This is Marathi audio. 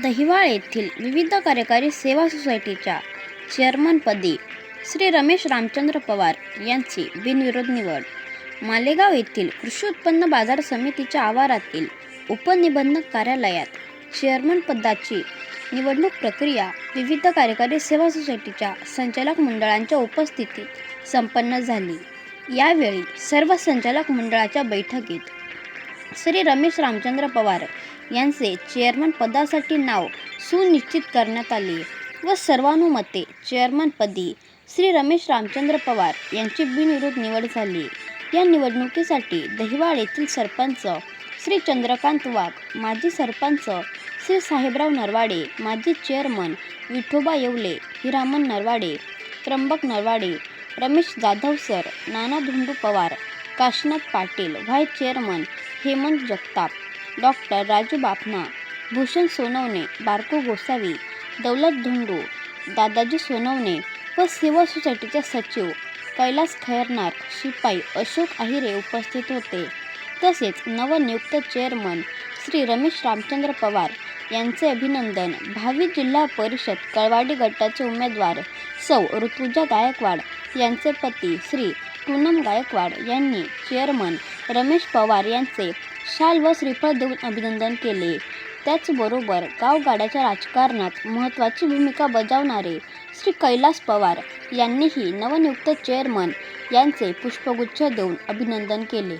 दहिवाळ येथील विविध कार्यकारी सेवा सोसायटीच्या चेअरमनपदी श्री रमेश रामचंद्र पवार यांची बिनविरोध निवड. मालेगाव येथील कृषी उत्पन्न बाजार समितीच्या आवारातील उपनिबंधक कार्यालयात चेअरमनपदाची निवडणूक प्रक्रिया विविध कार्यकारी सेवा सोसायटीच्या संचालक मंडळांच्या उपस्थितीत संपन्न झाली. यावेळी सर्व संचालक मंडळाच्या बैठकीत श्री रमेश रामचंद्र पवार यांचे चेअरमन पदासाठी नाव सुनिश्चित करण्यात आले व सर्वानुमते चेअरमनपदी श्री रमेश रामचंद्र पवार यांची बिनविरोध निवड झाली. या निवडणुकीसाठी दहिवाळ येथील सरपंच श्री चंद्रकांत वाघ माजी सरपंच श्री साहेबराव नरवाडे माजी chairman Vithoba Yewale Hiraman Narwade Trimbak Narwade Ramesh Jadhav sir Nana Dhundu Pawar Kashnath Patil vice chairman Hemant Jagtap doctor Raju Bapna Bhushan Sonawane Barko Gosavi Daulat Dhundu Dadaji Sonawane व सेवा सोसायटीचे सचिव कैलास खैरनाथ शिपाई अशोक आहिरे उपस्थित होते. तसेच नवनियुक्त चेअरमन श्री रमेश रामचंद्र पवार यांचे अभिनंदन भावी जिल्हा परिषद कळवाडी गटाचे उमेदवार सौ ऋतुजा गायकवाड यांचे पती श्री पूनम गायकवाड यांनी चेअरमन रमेश पवार यांचे शाल व श्रीफळ देऊन अभिनंदन केले. त्याचबरोबर गावगाड्याच्या राजकारणात महत्त्वाची भूमिका बजावणारे श्री कैलास पवार यांनीही नवनियुक्त चेअरमन यांचे पुष्पगुच्छ देऊन अभिनंदन केले.